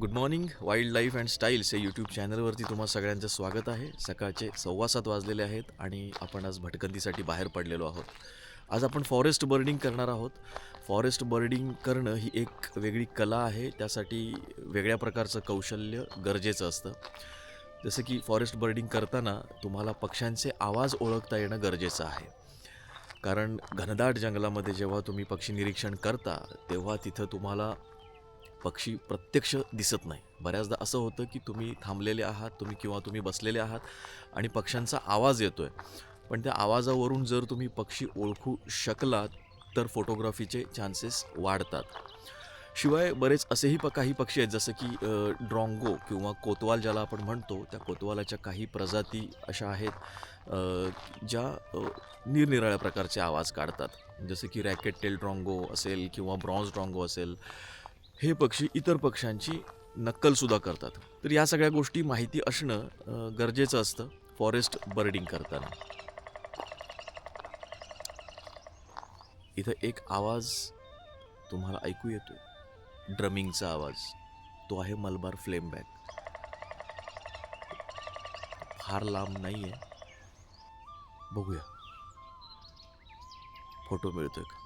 Good morning wild life and styles या YouTube चॅनलवरती तुम्हा सगळ्यांचं स्वागत आहे. सकाळचे सव्वा सात वाजलेले आहेत आणि आपण आज भटकंतीसाठी बाहेर पडलेलो आहोत. आज आपण फॉरेस्ट बर्डिंग करणार आहोत. फॉरेस्ट बर्डिंग करणं ही एक वेगळी कला आहे. त्यासाठी वेगळ्या प्रकारचं कौशल्य गरजेचं असतं. जसं की फॉरेस्ट बर्डिंग करताना तुम्हाला पक्ष्यांचे आवाज ओळखता येणं गरजेचं आहे. कारण घनदाट जंगलामध्ये जेव्हा तुम्ही पक्षी निरीक्षण करता तेव्हा तिथं तुम्हाला पक्षी प्रत्यक्ष दिसत नाही. बऱ्याचदा असं होतं की तुम्ही थांबलेले आहात तुम्ही किंवा तुम्ही बसलेले आहात आणि पक्ष्यांचा आवाज येतो आहे पण त्या आवाजावरून जर तुम्ही पक्षी ओळखू शकलात तर फोटोग्राफीचे चान्सेस वाढतात. शिवाय बरेच असेही प काही पक्षी आहेत जसं की ड्रॉंगो किंवा कोतवाल ज्याला आपण म्हणतो त्या कोतवालाच्या काही प्रजाती अशा आहेत ज्या निरनिराळ्या प्रकारचे आवाज काढतात. जसं की रॅकेट टेल ड्रॉंगो असेल किंवा ब्रॉन्झ ड्रॉंगो असेल हे पक्षी इतर पक्ष्यांची नक्कलसुद्धा करतात. तर या सगळ्या गोष्टी माहिती असणं गरजेचं असतं फॉरेस्ट बर्डिंग करताना. इथं एक आवाज तुम्हाला ऐकू येतो ड्रमिंगचा आवाज. तो आहे मलबार फ्लेम बॅग. फार लांब नाही आहे बघूया. फोटो मिळतोय का?